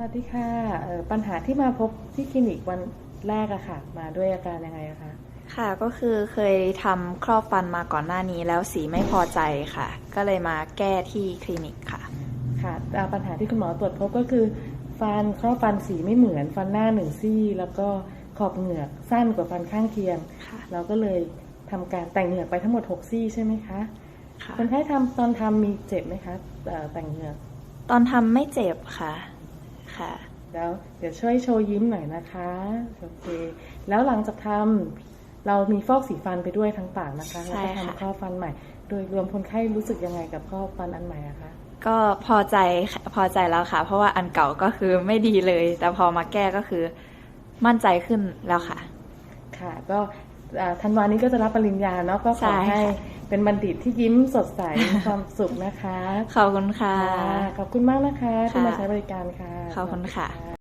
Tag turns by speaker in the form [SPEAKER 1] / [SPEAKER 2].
[SPEAKER 1] สวัสดีค่ะเอ่อปัญหาที่มาพบที่คลินิกวันแรกอะค่ะ มาด้วยอาการยังไงอะคะ
[SPEAKER 2] ค่ะก็คือเคยทำครอบฟันมาก่อนหน้านี้แล้วสีไม่พอใจค่ะ ก็เลยมาแก้ที่คลินิกค่ะ
[SPEAKER 1] ค่ะอ่าปัญหาที่คุณหมอตรวจพบก็คือ ฟันครอบฟันสีไม่เหมือนฟันหน้าหนึ่งซี่ แล้วก็ขอบเหงือกสั้นกว่าฟันข้างเคียง
[SPEAKER 2] ค่ะ
[SPEAKER 1] เราก็เลยทำการแต่งเหงือกไปทั้งหมด6ซี่ใช่ไหมคะ
[SPEAKER 2] ค่ะ
[SPEAKER 1] คนไข้ทำตอนทำมีเจ็บไหมคะเอ่อแต่งเหงือก
[SPEAKER 2] ตอนทำไม่เจ็บค่ะ ค่ะ
[SPEAKER 1] แล้วเดี๋ยวช่วยโชว์ยิ้มหน่อยนะคะโอเคแล้วหลังจากทำเรามีฟอกสีฟันไปด้วยทั้งปากนะคะ
[SPEAKER 2] ใช่
[SPEAKER 1] แล้วก็
[SPEAKER 2] ค่ะ
[SPEAKER 1] ทำครอบฟันใหม่ โดยรวมคนไข้รู้สึกยังไงกับครอบฟันอันใหม่อะคะ
[SPEAKER 2] ก็พอใจค่ะพอใจแล้วค่ะ เพราะว่าอันเก่าก็คือไม่ดีเลย แต่พอมาแก้ก็คือมั่นใจขึ้นแล้วค่ะ
[SPEAKER 1] ค่ะ ก็อ่าธันวานี้ก็จะรับปริญญาเนาะก็ข
[SPEAKER 2] ใช่
[SPEAKER 1] อ
[SPEAKER 2] ค่ะ
[SPEAKER 1] ให้ เป็นบัณฑิตที่ยิ้มสดใสมีความสุขนะคะ
[SPEAKER 2] ขอบคุณค่ะ
[SPEAKER 1] ค่ะขอบคุณมากนะคะที่มา
[SPEAKER 2] ค่ะ
[SPEAKER 1] ใช้บริการค่ะ
[SPEAKER 2] ขอบคุณค่ะ
[SPEAKER 1] สวัสดี